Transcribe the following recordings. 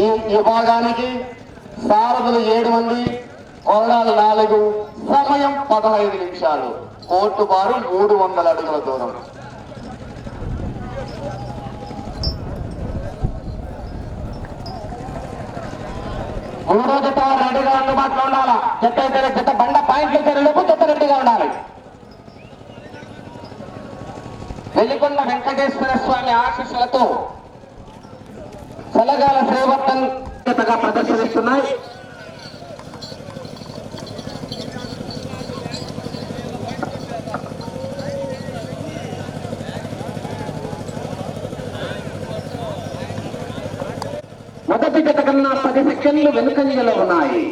ఈ విభాగానికి సారథులు ఏడు మంది కొరడాలు నాలుగు సమయం పదహైదు నిమిషాలు. కోర్టు వారు మూడు వందల అడుగుల దూరం. మూడో జత రెడీగా అందుబాటులో ఉండాలా? జత అయితే జత బండ పాయింట్లు చర్యలకు జత రెడీగా ఉండాలి. వెలికొండ వెంకటేశ్వర స్వామి ఆశీస్సులతో చలగాల శ్రీవర్తన్ జతగా ప్రదర్శనిస్తున్నాయి. మొదటి జత కన్నా పది సెకండ్లు వెనుకంజలో ఉన్నాయి.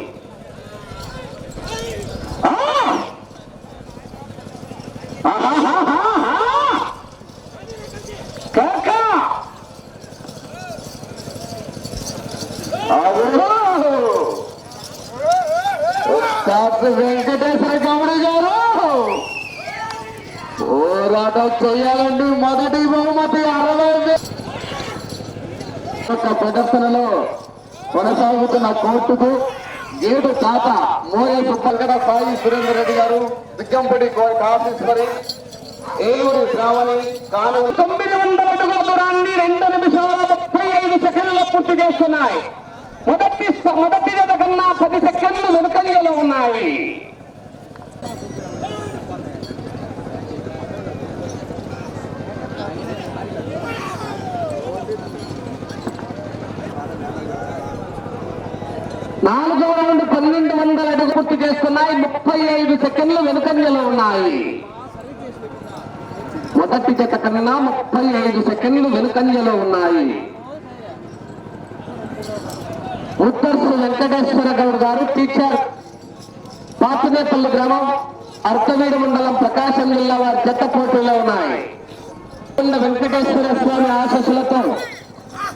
వెంకటేశ్వర గౌడి గారు! పోరాటం చేయాలండి మొదటి బహుమతి. యొక్క ప్రదర్శనలో కొనసాగుతున్న కోర్టుకు ఏడు తాత మోయ సుబ్బల్గడ సాయి సురేందర్ రెడ్డి గారు దిగ్గంపడి కాశీశ్వరి ఏలూరు శ్రావణి కాను తొమ్మిది వందల అడుగుల దూరాన్ని రెండు నిమిషాల ముప్పై ఐదు సెకండ్ల పూర్తి చేస్తున్నాయి. మొదటి మొదటి జత కన్నా పది సెకండ్ వెనుకంజలో ఉన్నాయి నాలుగవ రౌండ్ పన్నెండు వందల అడుగు పూర్తి చేస్తున్నాయి. ముప్పై ఐదు సెకండ్లు వెనుకంజలో ఉన్నాయి. మొదటి జత కన్నా ముప్పై ఐదు సెకండ్లు వెనుకంజలో ఉన్నాయి. ఉత్తర్సు వెంకటేశ్వర గౌడ్ గారు టీచర్ పాతినేపల్లి గ్రామం అర్కవీడు మండలం ప్రకాశం జిల్లా వారి జత పోటీలో ఉన్నాయి. వెంకటేశ్వర స్వామి ఆశస్సులతో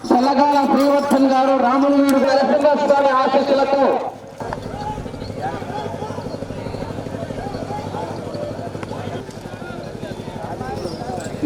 చల్లగాల శ్రీవర్ధన్ గారు రాములవీడు స్వామి ఆశస్సులతో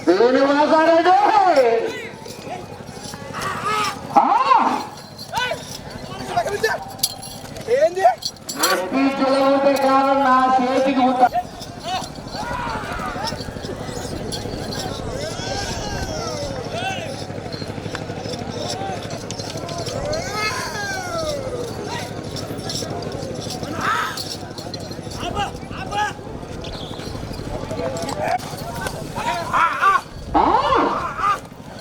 శ్రీనివాసారెడ్డి ఏంది కాదు నా చేతికి ఉంటా